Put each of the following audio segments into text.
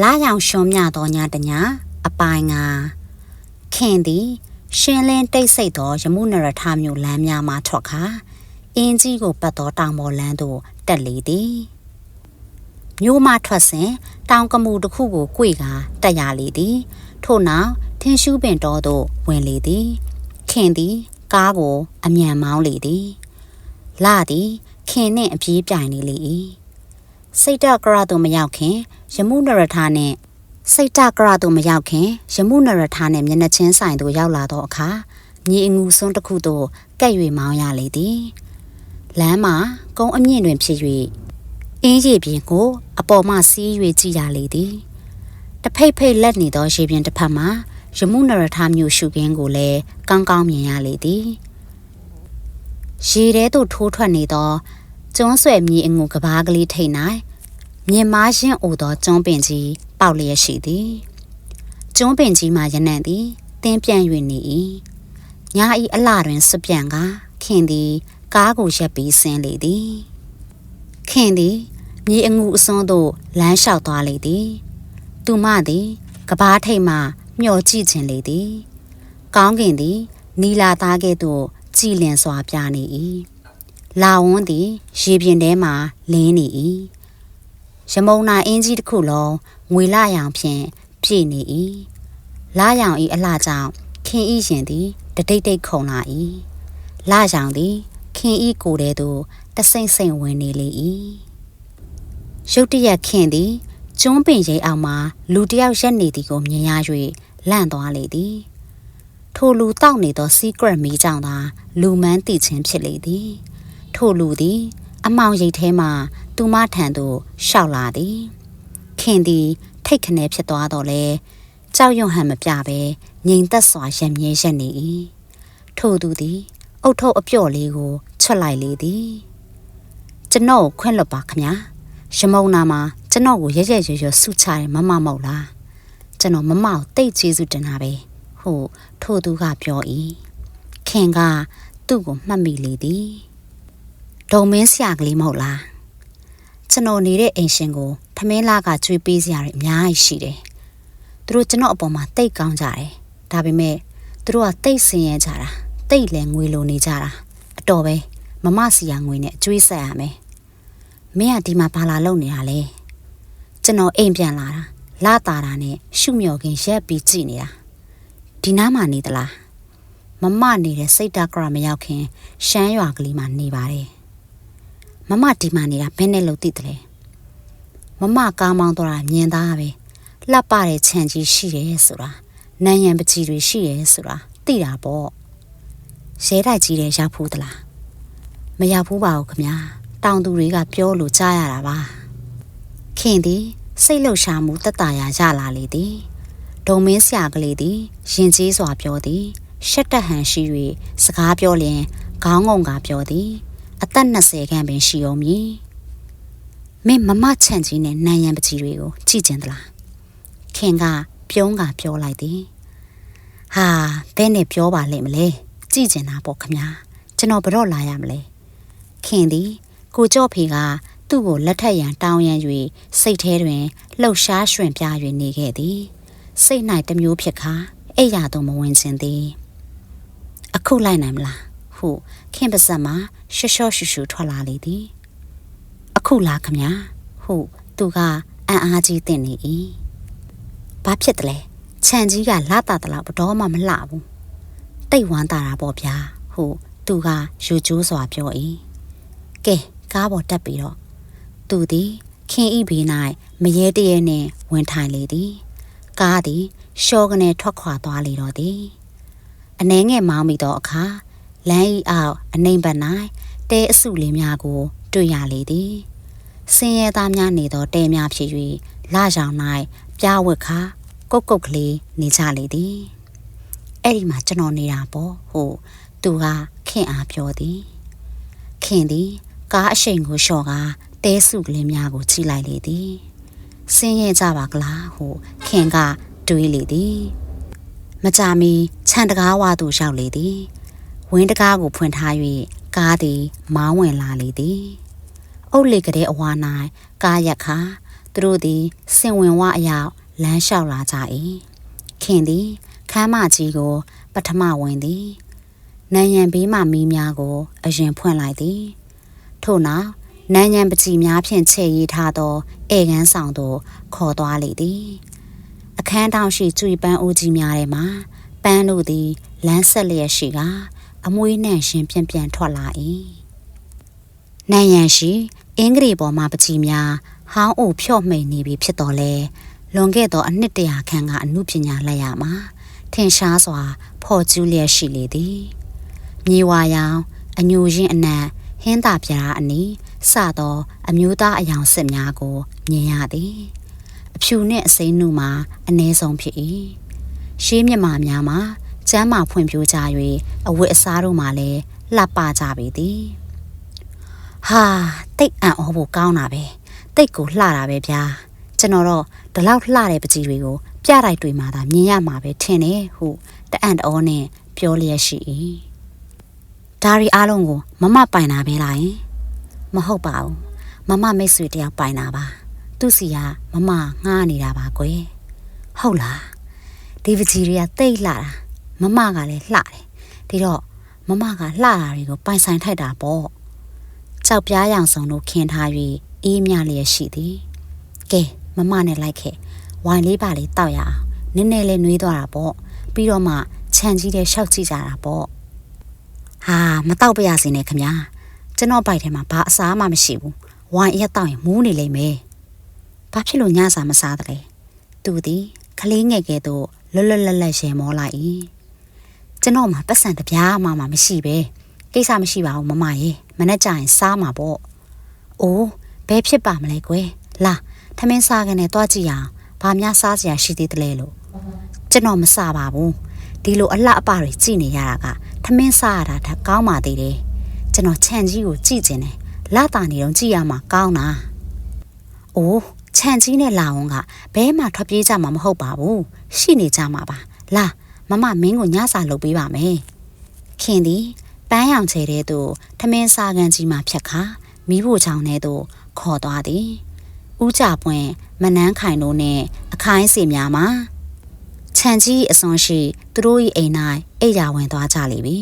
လာရောင်ရှုံမြသောညတညာအပိုင်းငါခင်သည်ရှင်းလင်းတိတ်ဆိတ်သောယမှုနရထမျိုးလမ်းများမှထွက်ခါအင်းကြီးကိုပတ်သောတောင်ပေါ်လမ်းသို့တက်လေသည်မြို့မှထွက်စဉ်တောင်ကမူတစ်ခုကိုကြွေကာတက်ရလေသည်ထို့နောက်ထင်းရှူးပင်တော်သို့ဝင်လေသည်ခင်သည်ကားကိုအမြန်မောင်းလေသည်လာသည် ခင်နှင့်အပြေးပြိုင်နေလေ၏စိတ်တကရသို့မရောက်ခင်ယမှုနရထနှင့်စိတ်တကရသို့မရောက်ခင်ယမှုနရထနှင့်မျက်နှာချင်းဆိုင်သို့ရောက်လာသောအခါမြေအငူစွန်းတစ်ခုသို့ကပ်၍မောင်းရလေသည်လမ်းမှာကုန်းအမြင့်တွင်ဖြစ်၍အင်းရေပြင်ကို အပေါ်မှစီး၍ကြည့်ရလေသည်တဖိတ်ဖိတ်လက်နေသောရေပြင်တစ်ဖက်မှာယမှုနရထမျိုးရှုခင်းကိုလည်းကောင်းကောင်းမြင်ရလေသည်ရေထဲသို့ထိုးထွက်နေသော ကျွန်းဆွဲမြေအငူကဘာကလေးထိတ်၌မြင်မာရှင်းအိုသောကျွန်းပင်ကြီးပေါက်လျက်ရှိသည်ကျွန်းပင်ကြီးမှရနံ့သည်တင်းပြန့်၍နေ၏ညာဤအလှတွင်စွပြန်ကခင်သည် ကားကိုရက်ပြီးဆင်းလေသည်ခင်သည်မြေအငူအစွန်းသို့လမ်းလျှောက်သွားလေသည်သူမသည်ကဘာထိတ်မှမျောကြည့်ခြင်းလေသည် ကောင်းကင်သည် နီလာသားကဲ့သို့ကြည်လင်စွာပြနေ၏ လာဝန်းသည်ရေပြင်ထဲမှလင်းနေ၏ရမုံနာအင်းကြီးတစ်ခုလုံးငွေလာရောင်ဖြင့်ပြည့်နေ၏လာရောင်၏အလှကြောင့်ခင်ဤရင်သည်တတိတ်တိတ်ခုန်လာ၏လာရောင်သည်ခင်ဤကိုယ်ထဲသို့တဆိမ့်ဆိမ့်ဝင်နေလေ၏ရုတ်တရက်ခင်သည်ကျွန်းပင်ရိပ်အောင်မှာလူတယောက်ရက်နေသည်ကိုမြင်ရ၍လန့်သွားလေသည်ထိုလူတောက်နေသော secret မီးကြောင့်သာလူမန်းသိချင်းဖြစ်လေသည် ထိုလူသည် အမောင်ရိပ်ထဲမှသူမထံသို့ရှောက်လာသည် ခင်သည် ထိတ်ခနဲဖြစ်သွားတော့လေကြောက်ရွံ့ဟန်မပြပဲငြိမ်သက်စွာရံမြဲရက်နေ၏ထိုသူသည် အုတ်ထုပ်အပြော့လေးကိုချွတ်လိုက်လေသည်ကျွန်တော်ကိုခွင့်လွတ်ပါခမညာရမုံနာမှာကျွန်တော်ကိုရရရရဆုချတယ်မမမဟုတ်လားကျွန်တော်မမကိုတိတ်ကျေးဇူးတင်တာပဲဟုတ်ထို့သူကပြော၏ခင်ကသူ့ကိုမှတ်မိလေသည် ဒုံမင်းဆရာကလေးမဟုတ်လားကျွန်တော်နေတဲ့အိမ်ရှင်ကိုထမင်းလာကကျွေးပေးစရာတွေအများကြီးရှိတယ်သူတို့ကျွန်တော်အပေါ်မှာတိတ်ကောင်းကြတယ်ဒါပေမဲ့သူတို့ကတိတ်ဆင်းရဲကြတာတိတ်လည်းငွေလိုနေကြတာအတော်ပဲမမစီယာငွေနဲ့အကျွေးဆက်ရမယ်မင်းကဒီမှာဘာလာလုပ်နေတာလဲကျွန်တော်အိမ်ပြန်လာတာလာတာတာနဲ့ရှုမြော်ခင်ရက်ပြီးကြည့်နေတာဒီနားမှာနေသလားမမနေတဲ့စိတ်တကရမရောက်ခင်ရှမ်းရွာကလေးမှာနေပါတယ် မမဒီမှာနေတာဘယ်နဲ့လို့သိတယ်လဲမမကားမောင်းတော့တာမြင်သားပဲလှပတဲ့ခြံကြီးရှိတယ်ဆိုတာနန်းရံပကြီးတွေရှိတယ်ဆိုတာသိတာပေါ့ရဲတိုက်ကြီးတဲ့ရောက်ဖို့သလားမရောက်ဘူးပါဘူးခမညာတောင်သူတွေကပြောလို့ကြားရတာပါခင်သည်စိတ်လှုပ်ရှားမှုတက်တာရာရလာလေသည်ဒုံမင်းဆရာကလေးသည်ရင်ကျေးစွာပြောသည်ရှက်တက်ဟန်ရှိ၍စကားပြောလျင်ခေါင်းငုံကပြောသည် အသက်20ခန့်ပင်ရှိအောင်မည်မင်းမမချန့်ကြီးနဲ့နန်ရံပကြီးတွေကိုကြည့်ကျင်သလားခင်ကပြုံးကပြောလိုက်သည်ဟာဘဲနဲ့ပြောပါလိမ့်မလဲကြည့်ကျင်တာပေါ့ခမညာကျွန်တော်ဘတော့လာရမလဲခင်သည်ကိုကြော့ဖေကသူ့ကိုလက်ထက်ရန်တောင်းရန်၍စိတ်ထဲတွင်လှုပ်ရှားရွှင်ပြ၍နေခဲ့သည်စိတ်၌တမျိုးဖြစ်ခါအိယာသို့မဝင်ခြင်းသည် အခုလိုက်နိုင်မလားဟုခင်ပါစက်မှာ ရှော့ရှော့ရှူရှူထွက်လာလေသည်အခုလားခမညာဟုသူကအံ့အားကြီးတင်နေ၏ဘာဖြစ်တယ်လဲခြံကြီးကလာတာတလားဘတော်မှမလှဘူးတိတ်ဝမ်းတာတာပေါ့ဗျာဟုသူကယူကျိုးစွာပြော၏ကဲကားပေါ်တက်ပြီးတော့သူသည်ခင်ဤဘေး၌မရဲတရဲနှင့်ဝင်ထိုင်လေသည်ကားသည်ရှောကနေထွက်ခွာသွားလေတော့သည်အနှဲငယ်မောင်းမိသောအခါလမ်းဤအောက်အနှိမ်ပတ်၌ တဲအစုလေးများကို တွေ့ရလေသည်စင်ရဲသားများနေသောတဲများဖြစ်၍လာရောင်၌ပြားဝက်ခါကုတ်ကုတ်ကလေးနေကြလေသည်အဲ့ဒီမှာကျွန်တော်နေတာပေါ့ဟုသူကခင်အားပြောသည်ခင်သည်ကားအရှိန်ကိုလျှော့ကားတဲစုကလေးများကိုကြည့်လိုက်လေသည်ဆင်းရဲကြပါကလားဟုခင်ကတွေးလေသည်မကြမီခြံတကားဝါသို့ရောက်လေသည်ဝင်းတကားကိုဖွင့်ထား၍ ကားသည် မောင်းဝင်လာလေသည်အုတ်လေကလေးအဝါ၌ကားရက်ခါသူတို့သည်စင်ဝင်ဝအရောက်လမ်းလျှောက်လာကြ၏ခင်သည်ခမ်းမကြီးကို ပထမဝင်သည်နန်းရံဘေးမှမီးများကို အရင်ဖွင့်လိုက်သည်ထို့နောက်နန်းရံပကြီးများဖြင့်ချဲ့ရေးထားသောဧကန်းဆောင်သို့ခေါ်သွားလေသည်အခန်းတောင်ရှိကျွေပန်းအိုးကြီးများထဲမှပန်းတို့သည်လမ်းဆက်လျက်ရှိက အမွေးနှံရှင်ပြန့်ပြန့်ထွက်လာ၏နန်းရံရှိအင်္ဂလိပ်ပေါ်မှပကြီးများဟောင်းအိုဖြော့မိန်နေပြီဖြစ်တော်လဲလွန်ခဲ့သောအနှစ်တရာခန့်ကအမှုပညာလက်ရမှာထင်ရှားစွာဖော်ကျူးလျက်ရှိလေသည်မြေဝါရောင်အညူရင်းအနံ့ဟင်းသာပြားအနီးစသောအမျိုးသားအယောင်စစ်များကိုမြင်ရသည်အဖြူနှင့်အစိမ်းနှုမှာအ ਨੇ ဆုံးဖြစ်၏ရှေးမြမာများမှာ ကျမ်းမာဖွံ့ဖြိုးကြ၍အဝတ်အစားတို့မှလည်းလှပကြပေသည်ဟာတိတ်အံ့ဩဖို့ကောင်းတာပဲတိတ်ကိုလှတာပဲဗျာကျွန်တော်တော့ဒီလောက်လှတဲ့ပကြီးတွေကိုပြတိုက်တွေမှာသာမြင်ရမှာပဲထင်တယ်ဟုတအံ့တဩနဲ့ပြောလျက်ရှိ၏ဒါရီအားလုံးကိုမမပိုင်တာပဲလားယင်မဟုတ်ပါဘူးမမမိတ်ဆွေတယောက်ပိုင်တာပါသူစီကမမငှားနေတာပါကွယ်ဟုတ်လားဒီပကြီးတွေကတိတ်လှတာ မမကလည်းလှတယ်ဒီတော့မမကလှတာတွေကိုပိုင်ဆိုင်ထိုက်တာပေါ့ကြောက်ပြားရောင်စုံတို့ခင်းထား၍အေးမြလျက်ရှိသည်ကဲမမနဲ့လိုက်ခဲ့ဝိုင်လေးပါလေးတောက်ရအောင်နည်းနည်းလေးနှွေးသွားတာပေါ့ပြီးတော့မှခြံကြီးတဲ့ရှောက်ကြည့်ကြတာပေါ့ဟာမတောက်ပြရစီနဲ့ခမညာကျွန်တော်ပိုက်ထဲမှာဘာအစားမှမရှိဘူးဝိုင်အရက်တောက်ရင်မူးနေလိမ့်မယ်ဘာဖြစ်လို့ညစာမစားတလဲသူသည်ကလေးငယ်ကဲ့သို့လွတ်လွတ်လပ်လပ်ရေမောလိုက်၏ ကျွန်တော်မှာပတ်စံတပြားမှမှမရှိပဲကိစ္စမရှိပါဘူးမမရေမနေ့ကျရင်စားမှာပေါ့အိုးဘယ်ဖြစ်ပါမလဲကွယ်လာထမင်းစားကနေတွားကြည့်အောင်ဘာများစားစရာရှိသေးတယ်လဲလို့ကျွန်တော်မစားပါဘူးဒီလိုအလှအပတွေကြည့်နေရတာကထမင်းစားရတာဒါကောင်းပါသေးတယ်ကျွန်တော်ခြံကြီးကိုကြည့်ကျင်တယ်လာတာနေတော့ကြည့်ရမှာကောင်းတာအိုးခြံကြီးနဲ့လာဝန်ကဘဲမှထွက်ပြေးကြမှာမဟုတ်ပါဘူးရှိနေကြမှာပါလာ မမမင်းကိုညစာလုပ်ပေးပါမယ်ခင်သည်ပန်းရောင်ချဲတဲ့သူထမင်းစားကန်ကြီးမှဖြတ်ခါမိဖို့ချောင်းထဲသို့ခေါ်သွားသည်ဦးကြပွင့်မနန်းခိုင်တို့နဲ့အခိုင်းစီများမှာခြံကြီးအစွန်ရှိသူတို့၏အိမ်၌အိပ်ရာဝင်သွားကြလိမ့်ပြီ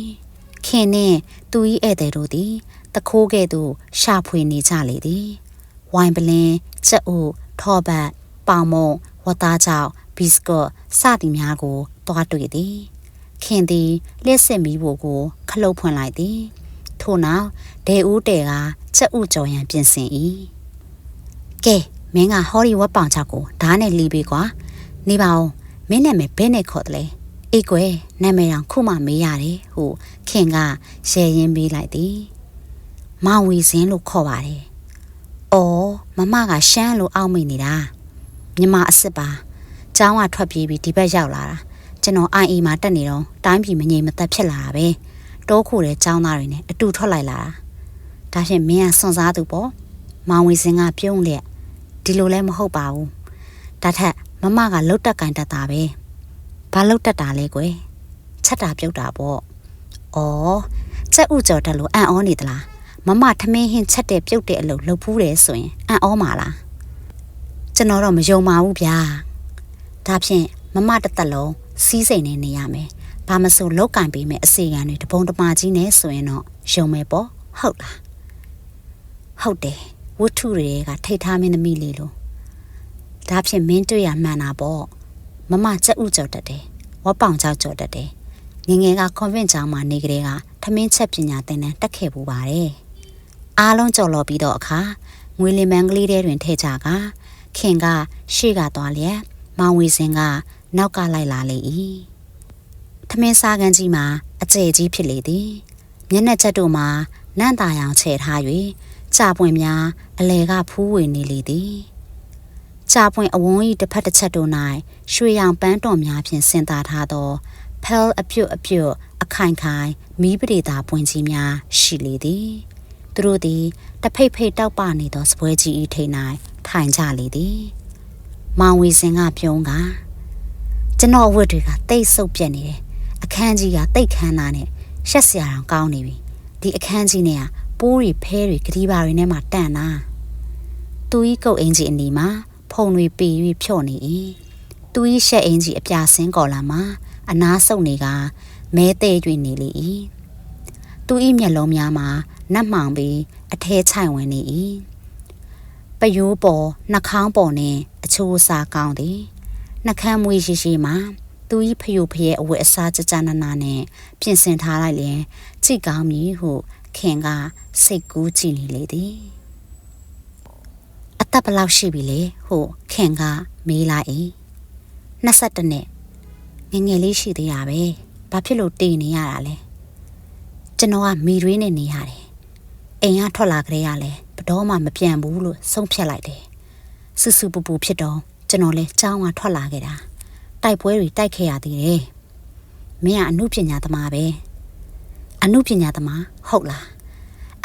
ခင်နှင့်သူ၏ဧည့်သည်တို့သည်တခိုးကဲ့သို့ရှာဖွေနေကြလေသည်ဝိုင်ပလင်းကြက်ဥထောဘတ်ပေါင်မုံဝတ်သားကြောက်ဘီစကွတ်စသည်များကို တွားတွေ့သည်ခင်သည်လက်စစ်မီးဖို့ကို ခလုတ်ဖွင့်လိုက်သည်ထို့နောက်ဒေဦးတဲကကြက်ဥကြော်ရန်ပြင်ဆင်၏ကဲမင်းကဟောဒီဝက်ပောင်ချောက်ကိုဓားနဲ့လီးပေးကွာနေပါဦးမင်းနာမည်ဘယ်နဲ့ခေါ်တယ်လဲအေးကွယ်နာမည်တောင်ခုမှမေးရတယ်ဟုခင်ကရှယ်ရင်ပေးလိုက်သည်မောင်ဝီစင်းလို့ခေါ်ပါတယ်အော်မမကရှမ်းလို့အောက်မိနေတာမြမအစ်စ်ပါကျောင်းကထွက်ပြေးပြီးဒီဘက်ရောက်လာတာ ကျွန်တော်အိုင်အီမှာတက်နေတော့တိုင်းပြည်မငြိမ်မသက်ဖြစ်လာတာပဲတိုးခိုတဲ့ကျောင်းသားတွေနဲ့အတူထွက်လိုက်လာတာဒါဖြင့်မင်းကစွန့်စားသူပေါ့မောင်ဝီစင်ကပြုံးလက်ဒီလိုလည်းမဟုတ်ပါဘူးဒါထက်မမကလှုပ်တက်ကင်တက်တာပဲဘာလှုပ်တက်တာလဲကွယ်ချက်တာပြုတ်တာပေါ့ဩစက်ဥကြော်တက်လို့အံ့ဩနေသလားမမထမင်းဟင်းချက်တဲ့ပြုတ်တဲ့အလုပ်လှုပ်ဖူးတယ်ဆိုရင်အံ့ဩမှာလားကျွန်တော်တော့မယုံပါဘူးဗျာဒါဖြင့် မမတသက်လုံးစီးစိမ်နေနေရမယ်ဘာမဆိုလောက်ကင်ပေးမယ်အစီအံတွေတပုံတမာကြီးနဲ့ဆိုရင်တော့ယုံမယ်ပေါ့ဟုတ်လားဟုတ်တယ်ဝတ္ထုတွေကထိတ်ထားမင်းသမီးလေးလို့ဒါဖြင့်မင်းတွေ့ရမှန်တာပေါ့မမစက်ဥကြော်တတ်တယ်ဝက်ပေါင်ကြောက်ကြော်တတ်တယ်ငငယ်ကကွန်ဗင့်ကျောင်းမှာနေကြတဲ့ကထမင်းချက်ပညာသင်တန်းတက်ခဲ့ပူပါတယ်အားလုံးကြော်လော်ပြီးတော့အခါငွေလင်မန်းကလေးတွေတွင်ထဲကြကခင်ကရှေ့ကသွားလျက်မောင်ဝီစင်က နောက်ကလိုက်လာလေ၏ထမင်းစားကန်ကြီးမှာအကျဲကြီးဖြစ်လေသည်မျက်နှာချက်တို့မှာနန့်တာရောင်ချဲထား၍ကြာပွင့်များအလဲကဖူးဝေနေလေသည်ကြာပွင့်အဝန်း၏တစ်ဖက်တစ်ချက်တို့၌ရွှေရောင်ပန်းတော်များဖြင့်ဆင်သာထားသော ဖဲလ်အပြုတ်အပြုတ်အခိုင်ခိုင်မီးပရိသာပွင့်ကြီးများရှိလေသည်သူတို့သည်တဖိတ်ဖိတ်တောက်ပနေသောစပွဲကြီး၏ထိန်၌ထိုင်ကြလေသည်မောင်ဝီစင်ကပြုံးက ကျွန်တော်အဝတ်တွေကတိတ်ဆုပ်ပြက်နေတယ်အခန်းကြီးကတိတ်ခမ်းနာနဲ့ရှက်စရာတောင်ကောင်းနေပြီဒီအခန်းကြီးနဲ့ကပိုးတွေဖဲတွေဂတိပါတွေနဲ့မှတန့်တာသူဤကုတ်အင်ကြီးအနီမှာဖုံတွေပေ၍ဖြော့နေ၏သူဤရှက်အင်ကြီးအပြာဆင်းကော်လာမှာအနားဆုပ်နေကမဲတဲ့၍နေလေ၏သူဤမျက်လုံးများမှာနတ်မှောင်ပြီးအထဲချိုင်ဝင်နေ၏ပယိုးပေါ်နှာခေါင်းပေါ်နှင့်အချိုးအစာကောင်းသည် နှကမ်းမွေးရှိရှိမှာသူဤဖယိုဖရဲ့အဝတ်အစားကြကြနာနာနဲ့ပြင်ဆင်ထားလိုက်လျင်ကြိတ်ကောင်းမည်ဟုခင်ကစိတ်ကူးကြည့်နေလေသည်အသက်ဘယ်လောက်ရှိပြီလဲဟုခင်ကမေးလိုက်၏22နှစ်ငယ်ငယ်လေးရှိသေးတာပဲဘာဖြစ်လို့တည်နေရတာလဲကျွန်တော်ကမိရွေးနဲ့နေရတယ်အိမ်ကထွက်လာကြရလဲဘတော်မှမပြန်ဘူးလို့ဆုံးဖြတ်လိုက်တယ်ဆူဆူပူပူဖြစ်တော့ ကျွန်တော်လဲကြောင်းကထွက်လာခဲ့တာတိုက်ပွဲတွေတိုက်ခဲ့ရသေးတယ်မင်းကအမှုပညာသမားပဲအမှုပညာသမားဟုတ်လား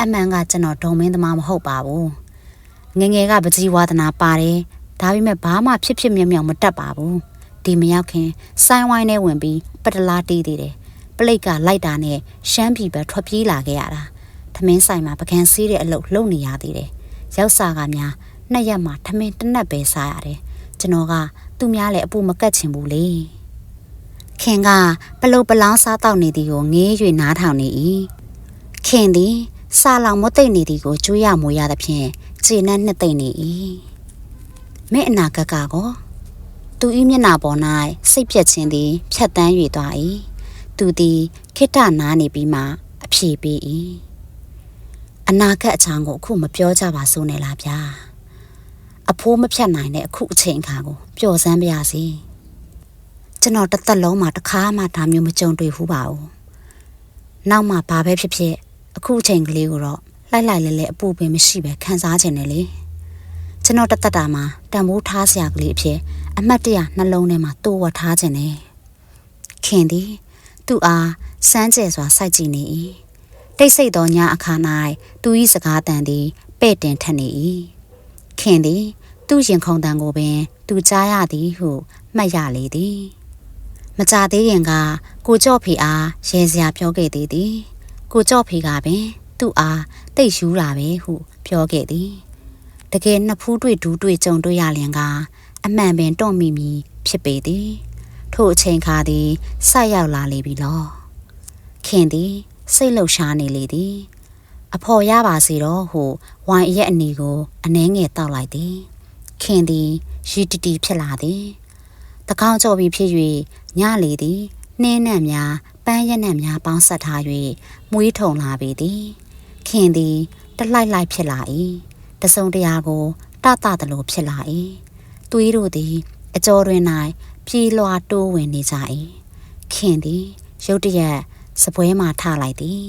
အမှန်ကကျွန်တော်ဒုံမင်းသမားမဟုတ်ပါဘူးငငယ်ကပကြီးဝါသနာပါတယ်ဒါပေမဲ့ဘာမှဖြစ်ဖြစ်မြောင်မြောင်မတတ်ပါဘူးဒီမရောက်ခင်ဆိုင်းဝိုင်းနဲ့ဝင်ပြီးပတလားတီးသေးတယ်ပလိတ်ကလိုက်တာနဲ့ရှမ်းပြည်ပဲထွက်ပြေးလာခဲ့ရတာထမင်းဆိုင်မှာပကံစီးတဲ့အလုပ်လုပ်နေရသေးတယ်ရောက်စားကများနှစ်ရက်မှထမင်းတစ်နက်ပဲစားရတယ် ကျွန်တော်ကသူများလည်းအပူမကတ်ချင်ဘူးလေခင်ကပလုတ်ပလောင်းစားတော့နေသည်ကိုငေး၍နားထောင်နေ၏ခင်သည်စာလောင်မသိမ့်နေသည်ကိုကြွေးရမွေရသဖြင့်ခြေနဲ့နှစ်သိမ့်နေ၏မဲအနာကကကောသူဤမျက်နာပေါ်၌စိတ်ပြက်ခြင်းသည်ဖြတ်တန်း၍သွား၏သူသည်ခိတ္တနားနေပြီးမှအဖြေပေး၏အနာဂတ်အချောင်းကိုအခုမပြောကြပါစို့နဲ့လားဗျာ အဖိုးမဖြတ်နိုင်တဲ့အခုအချိန်အခါကိုပျော်စမ်းပါရစေကျွန်တော်တစ်သက်လုံးမှာတစ်ခါမှဒါမျိုးမကြုံတွေ့ဘူးပါဘူးနောက်မှဘာပဲဖြစ်ဖြစ်အခုအချိန်ကလေးကိုတော့လိုက်လိုက်လဲလဲအပူပင်မရှိပဲခံစားခြင်းနဲ့လေကျွန်တော်တသက်တာမှာတန်ဖိုးထားစရာကလေးအဖြစ်အမှတ်တရနှလုံးထဲမှာတိုးဝထားခြင်းနဲ့ခင်သည် သူ့အားစမ်းကြဲစွာစိုက်ကြည့်နေ၏တိတ်ဆိတ်သောညအခါ၌သူ၏စကားတန်သည်ပဲ့တင်ထက်နေ၏ ခင်သည် သူ့ရင်ခုန်တန်ကိုပင် သူကြားရသည်ဟုမှတ်ရလေသည်မကြသေးခင်က ကိုကြော့ဖေအားရဲစရာပြောခဲ့သေးသည် ကိုကြော့ဖေကပင် သူ့အားတိတ်ယူတာပဲဟု ပြောခဲ့သည်တကယ်နှစ်ဖူးတွေ့ဒူးတွေ့ကြုံတွေ့ရလျင်ကအမှန်ပင်တွန့်မိမိဖြစ်ပေသည်ထို့အချိန်ခါသည်ဆက်ရောက်လာလေပြီလောခင်သည် စိတ်လှုပ်ရှားနေလေသည် အဖော်ရပါစေတော့ဟုဝိုင်ရဲ့အနီကိုအနှဲငယ်တောက်လိုက်သည်ခင်သည်ရီတီတီဖြစ်လာသည်တကောင်းကြော်ပြီးဖြစ်၍ညလေသည်နှင်းနှံ့များပန်းရက်နှံ့များပေါင်းဆက်ထား၍မွေးထုံလာပေသည်ခင်သည်တလိုက်လိုက်ဖြစ်လာ၏တစုံတရာကိုတတတလို့ဖြစ်လာ၏သွေးတို့သည် အကျော်တွင်၌ပြေးလွှာတိုးဝင်နေကြ၏ခင်သည်ရုတ်တရက်စပွဲမှထလိုက်သည်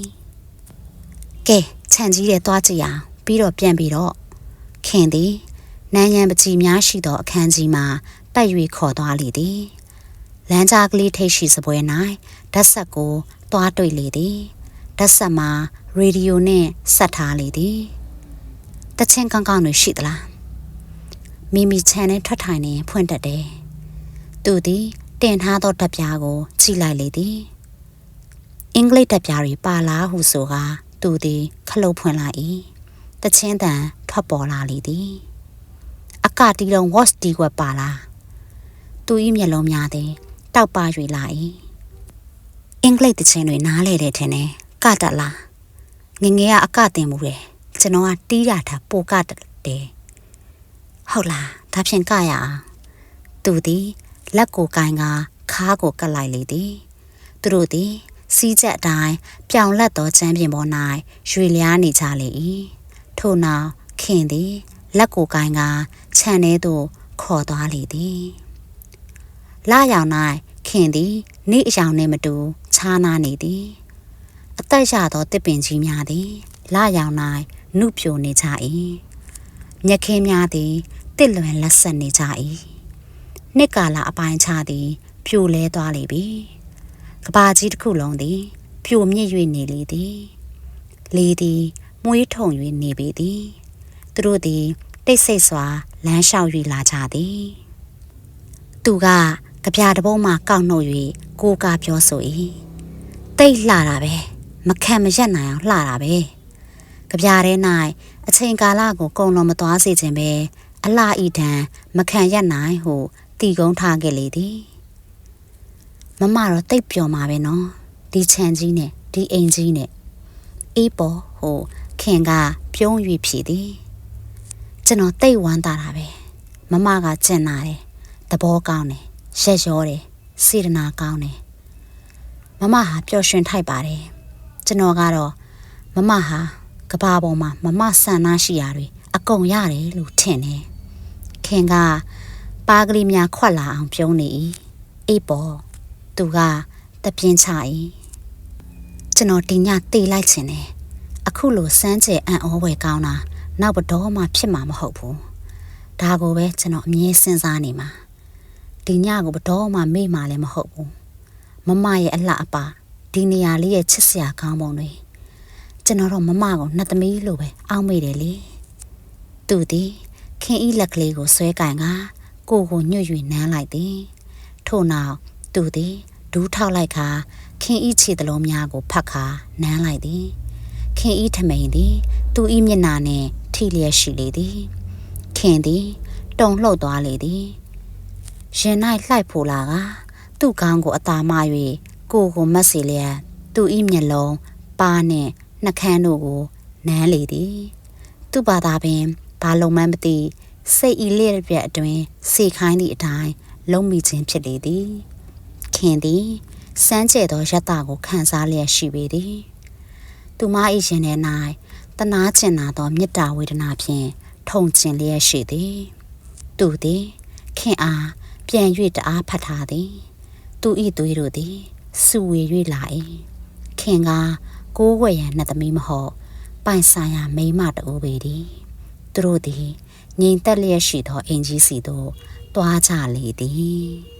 ကဲ ခြံကြီးတဲ့သွားကြည့်အောင်ပြီးတော့ပြန်ပြီးတော့ခင်သည်နန်းရံပကြီးများရှိသောအခန်းကြီးမှာပတ်၍ခေါ်သွားလေသည်လမ်းကြားကလေးထိတ်ရှိစပွဲ၌ဓာတ်ဆက်ကိုသွားတွေ့လေသည်ဓာတ်ဆက်မှာရေဒီယိုနှင့်ဆက်ထားလေသည်တချင်းကောင်းကောင်းတွေရှိသလားမိမိချန်နဲ့ထွက်ထိုင်နေဖွင့်တတ်တယ်သူသည်တင်ထားသောတပ်ပြားကိုကြည့်လိုက်လေသည်အင်္ဂလိပ်တပ်ပြားတွေပါလားဟုဆိုကား သူသည်ခလုတ်ဖွင့်လိုက်၏တချင်းတန်ထွက်ပေါ်လာလေသည်အကတီလုံး watch တီကွက်ပါလားသူ၏မျက်လုံးများသည်တောက်ပါ၍လာ၏အင်္ဂလိပ်တချင်းတွေနားလေတယ်ထင်တယ်ကတလားငငယ်ကအကတင်မှုတယ်ကျွန်တော်ကတီးရတာပိုကတယ်ဟုတ်လားဒါဖြင့်ကရအောင်သူသည်လက်ကိုကင်ကခါးကိုကပ်လိုက်လေသည်သူတို့သည် စီးချက်အတိုင်းပြောင်လက်သောချမ်းပြင်ပေါ်၌ရွေလျားနေကြလေ၏ထို့နောက်ခင်သည် လက်ကိုကိုင်းကခြံထဲသို့ခေါ်သွားလေသည်လာရောင်၌ခင်သည်နေ့အယောင်နှင့်မတူခြားနာနေသည်အသက်ရသောတစ်ပင်ကြီးများသည်လာရောင်၌နုပြိုနေကြ၏မြက်ခင်းများသည်တစ်လွင်လက်ဆက်နေကြ၏နှစ်ကာလအပိုင်းခြားသည် ပြိုလဲသွားလေပြီ ကဘာကြီးတစ်ခုလုံးသည်ပြိုမြင့်၍နေလေသည်လေသည်မွေးထုံ၍နေပေသည်သူတို့သည်တိတ်ဆိတ်စွာလမ်းလျှောက်၍လာကြသည်သူကကြပြတဘုံမှကောက်နှုတ်၍ကိုကာပြောဆို၏တိတ်လှတာပဲမခံမရက်နိုင်အောင်လှတာပဲကြပြတဲ့၌အချိန်ကာလကိုကုံလုံးမသွားစေခြင်းပဲအလှဤတံမခံရနိုင်ဟုတီကုန်းထားခဲ့လေသည် မမတော့တိတ်ပျော်မှာပဲနော်ဒီခြံကြီးနဲ့ဒီအိမ်ကြီးနဲ့အေးပေါ်ဟိုခင်ကပြုံး၍ဖြည်သည်ကျွန်တော်တိတ်ဝမ်းသာတာပဲမမကကျင်နာတယ်သဘောကောင်းတယ်ရက်ရောတယ်စေတနာကောင်းတယ်မမဟာပျော်ရွှင်ထိုက်ပါတယ်ကျွန်တော်ကတော့မမဟာကဘာပေါ်မှာမမဆန္ဒရှိရာတွေအကုန်ရတယ်လို့ထင်တယ်ခင်ကပါကလေးများခွက်လာအောင်ပြုံးနေ၏အေးပေါ် သူကတပြင်းချ၏ကျွန်တော်ဒီညတေးလိုက်ချင်တယ်အခုလိုစမ်းကြဲအံ့ဩဝယ်ကောင်းတာနောက်ဘတော်မှဖြစ်မှာမဟုတ်ဘူးဒါကိုပဲကျွန်တော်အမြဲစဉ်းစားနေမှာဒီညကိုဘတော်မှမေ့မှာလည်းမဟုတ်ဘူးမမရဲ့အလှအပဒီနေရာလေးရဲ့ချစ်စရာကောင်းပုံတွေကျွန်တော်တော့မမကိုနှစ်သမီးလိုပဲအောက်မေ့တယ်လေသူသည်ခင်ဤလက်ကလေးကိုဆွဲကင်ကကိုကိုညွတ်၍နမ်းလိုက်သည်ထို့နောက် သူသည်ဒူးထောက်လိုက်ခါခင်ဤခြေသလုံးများကိုဖတ်ခါနမ်းလိုက်သည်ခင်ဤထမိန်သည် သူဤမျက်နာနှင့်ထိလျက်ရှိလေသည်ခင်သည်တုံလှုပ်သွားလေသည်ရင်၌လှိုက်ဖိုလာကသူ့ကောင်းကိုအသာမ၍ကိုကိုမက်စီလျက်သူဤမျက်လုံးပါနှင့်နှကန်းတို့ကိုနမ်းလေသည် သူ့ဘာသာပင်ဘာလုံးမမသိစိတ်ဤလျက်ပြက်အတွင်စေခိုင်းသည့်အတိုင်းလုံးမိခြင်းဖြစ်လေသည် ခင်သည်စမ်းကြဲသောရတ္တကိုခံစားလျက်ရှိပေသည်သူမ၏ရင်ထဲ၌တနာကျင်နာသောမေတ္တာဝေဒနာဖြင့်ထုံကျင်လျက်ရှိသည်သူသည်ခင်အားပြန်၍တအားဖတ်ထားသည်သူ၏သွေးတို့သည်စုဝေ၍လာ၏ခင်ကကိုးဝဲရန်နှစ်သမီးမဟုတ်ပိုင်ဆိုင်ရာမိန်းမတူပေသည်သူတို့သည်ငြိမ်သက်လျက်ရှိသောအင်ကြီးစီသို့တွားကြလေသည်